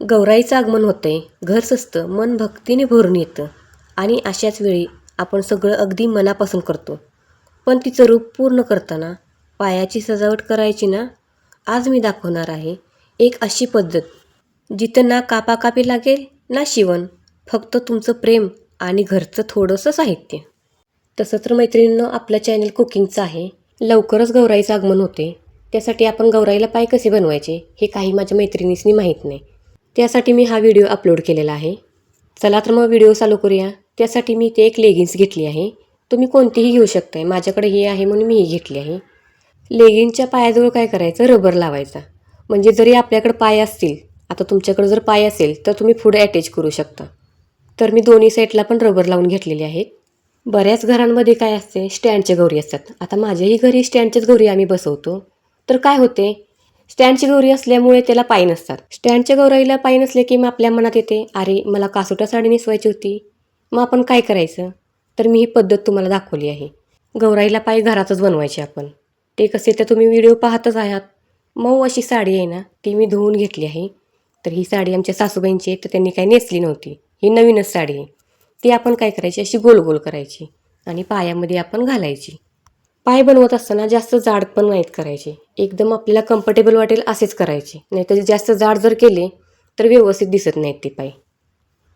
गौराईचं आगमन होतंय. घर सजतं मन भक्तीने भरून येतं. आणि अशाच वेळी आपण सगळं अगदी मनापासून करतो. पण तिचं रूप पूर्ण करताना पायाची सजावट करायची ना आज मी दाखवणार आहे एक अशी पद्धत. जिथं ना कापाकापी लागेल ना शिवण फक्त तुमचं प्रेम आणि घरचं थोडंसं साहित्य. तसं तर मैत्रिणींनो आपलं चॅनल कुकिंगचं आहे. लवकरच गौराईचं आगमन होते त्यासाठी आपण गौराईला पाय कसे बनवायचे हे काही माझ्या मैत्रिणीसनी माहीत नाही. त्यासाठी मी हा व्हिडिओ अपलोड केलेला आहे. चला तर मग व्हिडिओ चालू करूया. त्यासाठी मी ते एक लेगिन्स घेतली आहे. तुम्ही कोणतीही घेऊ शकताय. माझ्याकडे ही आहे म्हणून मी ही घेतली आहे. लेगिन्सच्या पायाजवळ काय करायचं? रबर लावायचा. म्हणजे जरी आपल्याकडे पाय असतील आता तुमच्याकडे जर पाय असेल तर तुम्ही पुढे अटॅच करू शकता. तर मी दोन्ही साईडला पण रबर लावून घेतलेले आहेत. बऱ्याच घरांमध्ये काय असते? स्टँडच्या गौरी असतात. आता माझ्याही घरी स्टँडच्याच गौरी आम्ही बसवतो. तर काय होते? स्टँडची गौरी असल्यामुळे त्याला पाय नसतात. स्टँडच्या गौराईला पाय नसले की मग आपल्या मनात येते अरे मला कासोटा साडी नेसवायची होती. मग आपण काय करायचं? तर मी ही पद्धत तुम्हाला दाखवली आहे. गौराईला पाय घरातच बनवायचे आपण. ते कसे तर तुम्ही व्हिडिओ पाहतच आहात. मऊ अशी साडी आहे ना ती मी धुवून घेतली आहे. तर ही साडी आमच्या सासूबाईंची आहे तर त्यांनी काही नेसली नव्हती. ही नवीनच साडी आहे. ती आपण काय करायची? अशी गोल गोल करायची आणि पायामध्ये आपण घालायची. पाय बनवत असताना जास्त जाड पण नाहीत करायचे. एकदम आपल्याला कम्फर्टेबल वाटेल असेच करायचे. नाहीतर जास्त जाड जर केले तर व्यवस्थित दिसत नाहीत ते पाय.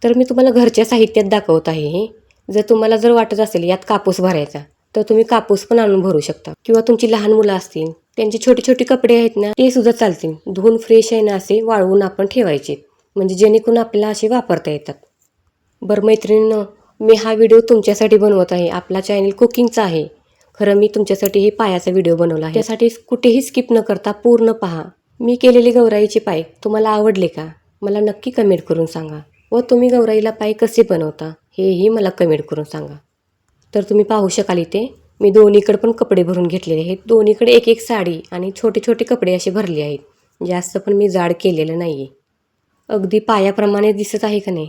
तर मी तुम्हाला घरच्या साहित्यात दाखवत आहे हे. जर तुम्हाला जर वाटत असेल यात कापूस भरायचा तर तुम्ही कापूस पण आणून भरू शकता. किंवा तुमची लहान मुलं असतील त्यांचे छोटे छोटे कपडे आहेत ना ते सुद्धा चालतील. धुवून फ्रेश आहे ना असे वाळवून आपण ठेवायचे. म्हणजे जेणेकरून आपल्याला असे वापरता येतात. बरं मैत्रिणीनं मी हा व्हिडिओ तुमच्यासाठी बनवत आहे. आपला चॅनल कुकिंगचा आहे. खरं मी तुमच्यासाठी हे पायाचा व्हिडिओ बनवला आहे. त्यासाठी कुठेही स्किप न करता पूर्ण पहा. मी केलेले गौराईचे पाय तुम्हाला आवडले का? मला नक्की कमेंट करून सांगा. व तुम्ही गौराईला पाय कसे बनवता हेही मला कमेंट करून सांगा. तर तुम्ही पाहू शकाल इथे मी दोन्हीकडे पण कपडे भरून घेतलेले आहेत. दोन्हीकडे एक एक साडी आणि छोटे छोटे कपडे असे भरले आहेत. जास्त पण मी जाड केलेलं नाही आहे अगदी पायाप्रमाणे दिसत आहे का नाही?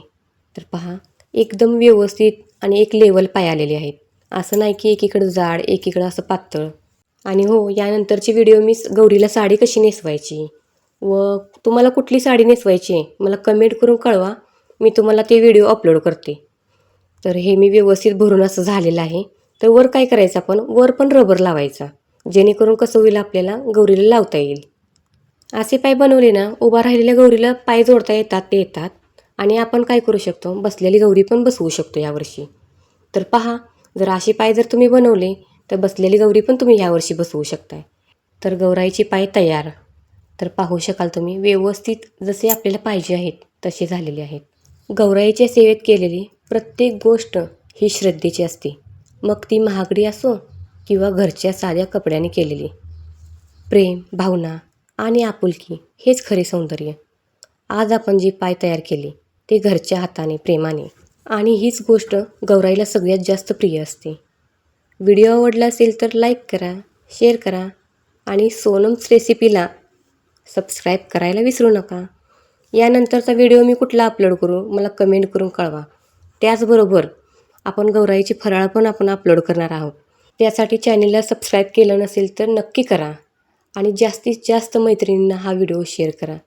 तर पहा एकदम व्यवस्थित आणि एक लेवल पाय आलेले आहेत. असं नाही की एकीकडं जाड एकीकडं असं पातळ. आणि हो यानंतरची व्हिडिओ मी गौरीला साडी कशी नेसवायची? व तुम्हाला कुठली साडी नेसवायची आहे? मला कमेंट करून कळवा. मी तुम्हाला ते व्हिडिओ अपलोड करते. तर हे मी व्यवस्थित भरून असं झालेलं आहे. तर वर काय करायचं आपण? वर पण रबर लावायचा. जेणेकरून कसं होईल आपल्याला? गौरीला लावता येईल. असे पाय बनवले ना उभा राहिलेल्या गौरीला पाय जोडता येतात ते येतात. आणि आपण काय करू शकतो? बसलेली गौरी पण बसवू शकतो यावर्षी. तर पहा जर असे पाय जर तुम्ही बनवले तर बसलेली गौरी पण तुम्ही ह्यावर्षी बसवू शकताय. तर गौराईची पाय तयार. तर पाहू शकाल तुम्ही व्यवस्थित जसे आपल्याला पाहिजे आहेत तसे झालेले आहेत. गौराईच्या सेवेत केलेली प्रत्येक गोष्ट ही श्रद्धेची असते. मग ती महागडी असो किंवा घरच्या साध्या कपड्याने केलेली. प्रेम भावना आणि आपुलकी हेच खरे सौंदर्य. आज आपण जे पाय तयार केले ते घरच्या हाताने प्रेमाने आणि हीच गोष्ट गौराईला सगळ्यात जास्त प्रिय असते. व्हिडिओ आवडला असेल तर लाईक करा शेअर करा आणि सोनम्स रेसिपीला सबस्क्राईब करायला विसरू नका. यानंतरचा व्हिडिओ मी कुठला अपलोड करू मला कमेंट करून कळवा. त्याचबरोबर आपण गौराईची फराळ पण आपण अपलोड करणार आहोत. त्यासाठी चॅनलला सबस्क्राईब केलं नसेल तर नक्की करा आणि जास्तीत जास्त मैत्रिणींना हा व्हिडिओ शेअर करा.